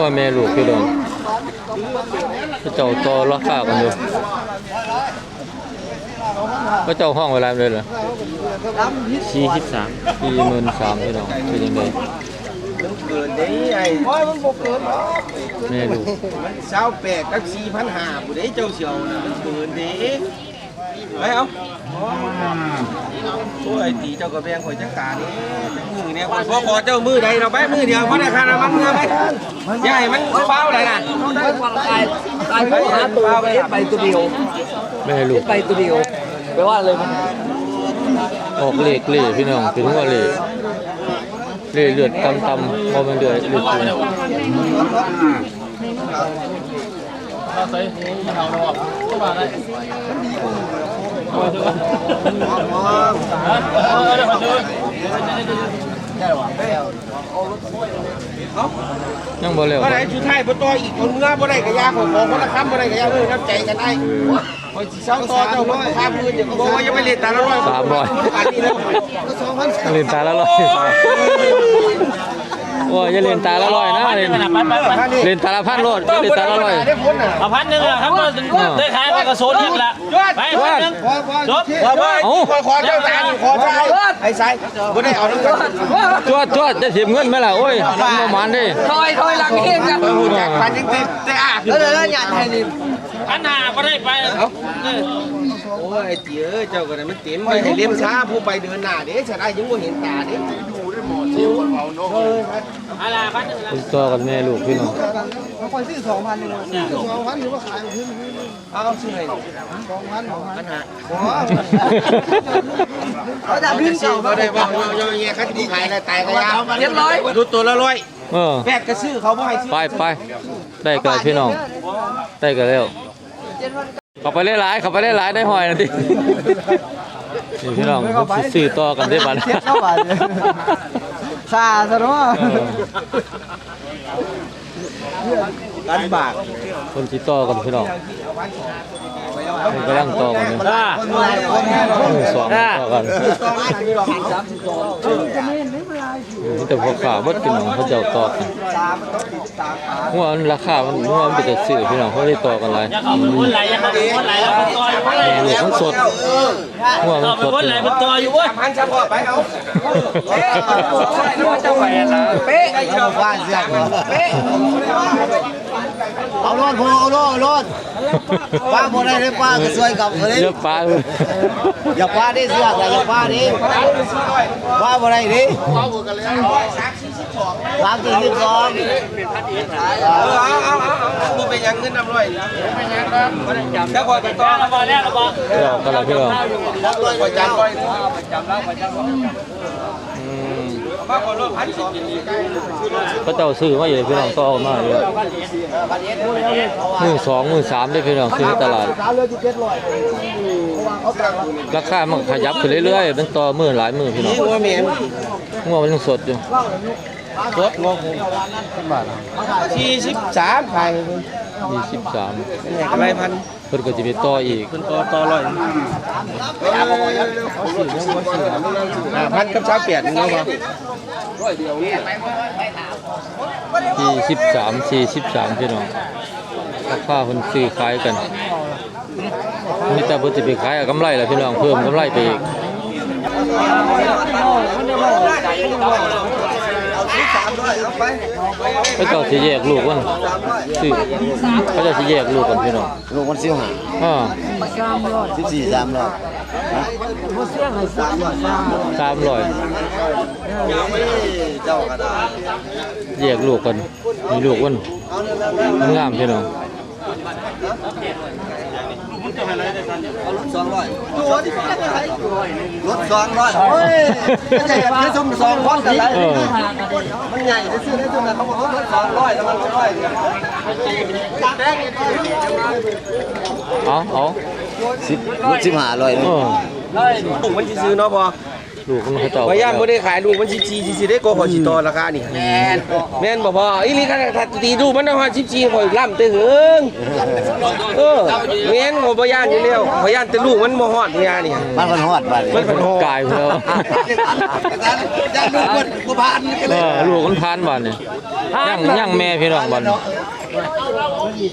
ว่าแม่ลูกพี่น้องเขาเจ้าต่อราคากันอยู่เขาเจ้าห้องเวลาเลยเหรอสี่สิบสามสี่หมื่นสามพี่น้องเป็นยังไงเกินได้ไอ้โอ้ยมันบ่เกินหรอกแม่ลูกมันเศร้าแปดกับสี่พันห้าผู้ใดเจ้าเชียวนะมันเกินเด้ ไปเอาโอ้ยไอ้ตีเจ้าก็แบ่งข่อยจังกานี่มือเนี่ยข่อยบ่ขอเจ้ามือใดเราไปมือเดียวบ่ได้ค่าน้ำมันเงาไปอย่าให้มันเฝ้าเลยนะตายผู้หาตัวไปไปตัวเดียวแม่ลูกไปตัวเดียวแปลว่าเลยมันออกเลขเล่พี่น้องเป็นหัวเล่เล่เลือดตำตำๆพอมันเดือดเลือดจริง ยังบ่เร็วบ่ได้สุดท้ายบ่ต่ออีกคนเมื่อบ่ได้ก็ยาข่อยขอคนละคำบ่ได้ก็ยาเออน้ำใจกันได้ข่อยสิเศร้าต่อเจ้าบ่ค้าพื้นอย่างบอกว่าอย่าไปเล่นตาละร้อยสามร้อยอันนี้แล้วเล่นตาละร้อยโอ้ยอย่าเล่นตาละร้อยนะเล่นเล่นตาละพันโลดอย่าเล่นตาละร้อยได้พ้นน่ะเอาพันหนึ่งละครับก็ได้ขายไปก็โซนอีกละไปพันหนึ่งจบขอขอขอเจ้าจานขอชายไอ้ชายบ่ได้เอาน้ำกันจวดจวดจะถีบเงินไหมล่ะโอ้ยมันประมาณดิถอยถอยหลังเองกันหูจักพันจริงๆแต่อะแล้วเดี๋ยวหยาดไทยนี่พันห้าก็ได้ไปโอ้ยไอ้เตี๋ยเจ้าก็ได้มันเต็มไปให้เลี้ยงช้าผู้ไปเดินหน้าเด้ฉันได้ยังบ่เห็นตาเด้อะไรพันหนึ่งละ คุณตัวกับแม่ลูกพี่น้องเขาคอยซื้อสองพันเลยสองพันหรือว่าขายขึ้นเอาชื่อให้สองพันสองพันปัญหาเขาจะขึ้นเก่าอบ่ได้บ่ยอแย่คันที่ขายอะได้ตายก็ยาเรียบร้อยดูตัวละร้อยเออแปดก็ซื้อเขาบ่ให้ซื้อไปไปได้กันพี่น้องได้กันแล้วข้าไปเล่หลายข้าไปเล่หลายได้หอยนะดินี่พี่น้องสิซื้อต่อกันได้บ้าไปเลย ซาซะเนาะกันบากคนสิต่อกันพี่น้อง มันกำลังต่อกันอยู่มือสองต่อกันนี่แต่พอขาบดพี่น้องเขาเจ้าต่อกันหัวมันราคามันหัวมันเป็นแต่ซื้อพี่น้องเขาได้ต่อกันหลายอย่าขอบคุณไหลอย่าขอบคุณไหลแล้วมันต่ออยู่เว้ยลูกมันสดหัวขมัอนบสดคุณไหลมันต่ออยู่เว้ยพันเฉพาะไปเอาเป๊ะเจ้าแหวนนะเป๊ะไอ้เจ้าบ้านเสียเป๊ะ เอารถพอเอารถเอารถป้าบ่ได้เลยป้าก็สวยกับเลยเยอะปลาเลยอย่าป้าได้เสียอย่าป้าดิป้าบ่ได้ดิสามสี่สิบสองเออเอาเอาเอาเอาบ่เป็นหยังเงินนำร้อยถ้าพอจะต่อระบอแล้วระบอพี่น้องกันละพี่น้องพอจันร้อยอืมมาคนละพันสองเขาเจ้าซื้อมาอยู่พี่น้องต่อมาเยอะมือสองมือสามได้พี่น้องซื้อตลาดราคามันขยับขึ้นเรื่อยๆมันต่อมือหลายมือพี่น้องนี่ว่าเมียนงัวมันยังสดอยู่รถงวงสี่สิบสามไขา ยี่สิบสามเป็นไงกำไรพันเพิ่นก็จะไปต่ออีกคุณต่อต่อร้อยพันกับสามแปดนี่เนาะยี่สิบสามสี่สิบสามพี่น้องราคาเพิ่นซื้อขายกันนี่แต่เพิ่นจะไปขายกำไรแหละพี่น้องเพิ่มกำไรไปอีก เขาเจ้าสิแยกลูกมันซื้อเขาเจ้าสิแยกลูกกันพี่น้องลูกมันสิบห้าอ่าสิบสี่สามร้อยสามร้อยเจ้ากระดาษแยกลูกกันมีลูกมันมันงามพี่น้อง สองร้อยรถสองร้อยเฮ้ยไม่ใช่แค่ชมสองคนกันเลยเออมันใหญ่ได้ซื้อได้จุดนะเขาบอกว่ารถสองร้อยแล้วมันร้อยเอาเอาสิบรถสิบห้าร้อยเออถุงมันซื้อเนาะพอ ลูกมันเขาเจ้าพยายามบ่ได้ขายลูกมัน14 14ได้ก็ขอสิต่อราคานี่แม่นแม่นบ่พออีหลีคันถ้าตีลูกมันเอา14ข่อยล่ำแต่เหิงเออแม่นบ่บ่ย่านอยู่แล้วพยายามแต่ลูกมันบ่ฮอดเนี่ยนี่บ้านพันหอดบ้านมันเป็นฮอดกายเพิ่นแล้วจะดูคนกูผ่านกันเอเลยอลูกมันพานบ้านนี่ย่างย่างแม่พี่น้องบ้านนี่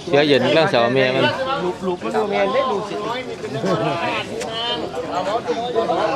เสียเย็นแล้วสาวแม่มันลูกมันบ่แม่นได้ลูกสิ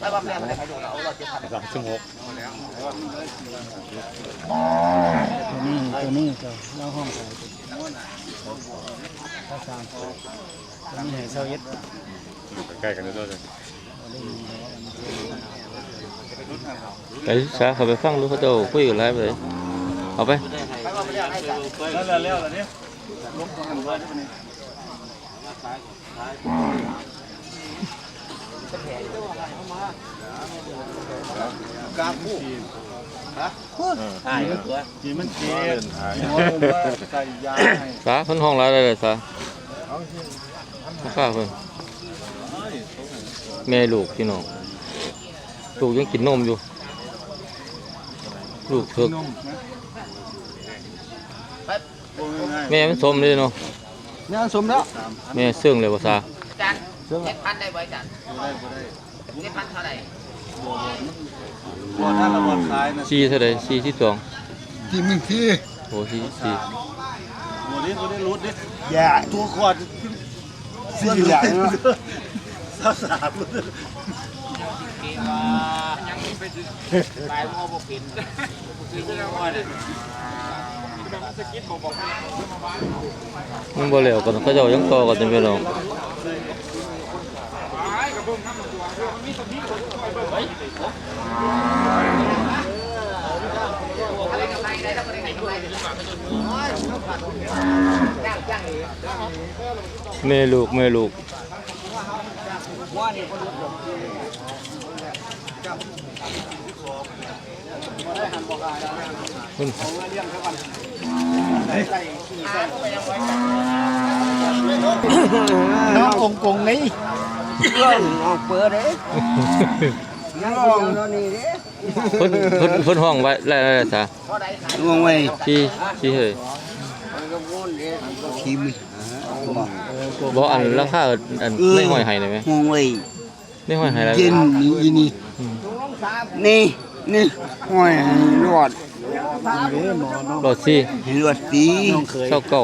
สองชั่วโมงนี่ตัวนี้ก็เล่าห้องขายภาษาตัวนี้ให้เซาเย็ดใกล้กันด้วยเลยไปซะเขาไปฟังลูกเขาเจ้าคุยกันไรไปเลยเอาไปแล้วแล้วแล้วเนี่ย ที่มันเจ็บหัวลงว่าใส่ยาให้ซะคนห้องร้านอะไรเลยซะข้าเพิ่นแม่ลูกพี่น้องลูกยังกินนมอยู่ ลูกเถิกแม่มันสมเลยเนาะเนี่สมแล้ว แม่เสื่องเลยภาษา จันเจ็ดพันได้บ่จันเจ็ดพันเท่าไหร่บ่ถ้าเราบ่ขายนะสี่เท่าไรสี่ที่สองที่มึงที่โอ้สี่สี่บ่นี้บ่ได้รุดดิอย่าตัวคอดเสื้อเหลืองสาวสามเลยไปมอบ่กินมันบ่เหลวกันเขาเจ้ายังต่อกันจนพี่น้อง แม่ลูกแม่ลูกคุณน้ององกงนี่ ออกเปิดเลยยังลองนี่เด้เพิ่นเพิ่นเพิ่นห้องไว้แล้วแล้วซะงงไว้ชี้ชี้เฮ้ยทีมือบ่อันราคาอันในห้อยให้ได้ไหมงงไว้ในห้อยให้ได้ไหมเย็นนี่นี่นี่นี่ห้อยรอดรถซี่รอดสีเศร้าเก่า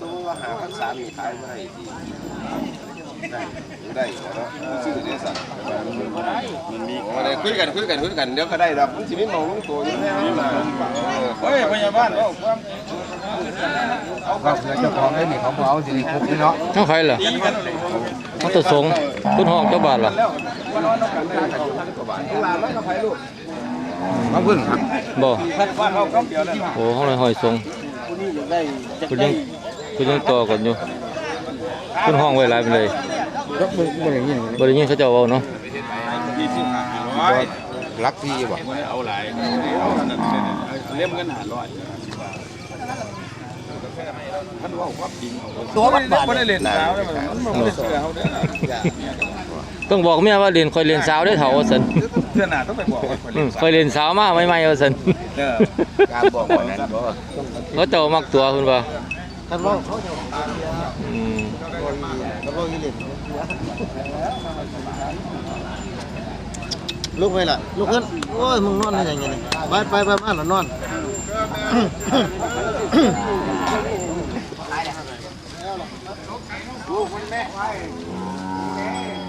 สมมุติว่าหาพั นสามนี่ขายบ่ได้ที่ได้ชื่อได้สั่งมันมีบ่ได้คุยกันคุยกันคุยกันเดี๋ยวก็ได้ดอกมันสิมีเมาลงตัวอยู่แล้วนะเฮ้ยพยาบาลเอาควาเจ้าของได้นี่เขาเอาสิคุกเนาะเท่าใครล่ะเขาตะสงเพิ่นห้องเจ้าบาทล่ะมาเพิ่งครับบ่บ้านเฮาคำเดียวแล้วโอ้ห้องเลยห้อยทรงคุณยังคุณยังต่อกันอยู่ คุณห้องไว้หลายไปเลยก็บ่ได้ยินบ่ได้ยินเขาเจ้าเว้าเนาะรักพี่บ่เอาหลายเอาขนาดนี้เล่มกันหาร้อยตัวมันบาดไม่ได้เล่นแล้วมันไม่ได้เสือเขาเด้อต้องบอกแม่ว่าเรียนค่อยเรียนสาวได้เฒ่าว่าซั่นเสื้อหนาต้องไปบอกว่าคนอืมค่อยเรียนสาวมาใหม่ๆว่าซั่นเด้อการบอกว่านั้นบ่เขาเจ้ามักตัวเพิ่นว่าท่านรองเขาอืมท่านรองยี่เล่นลุกไปล่ะ ลุกขึ้นโอ้ยมึงนอนได้ยังไงนี่ไปไปไปมาแล้วนอน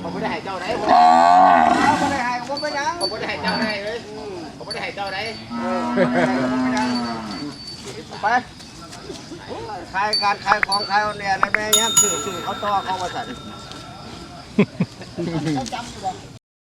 ผมไม่ได้ให้เจ้ ขายการขายของขายออนไลน์แม่ย่ำสื่อสื่อเขาต่อเขาว่าสั่น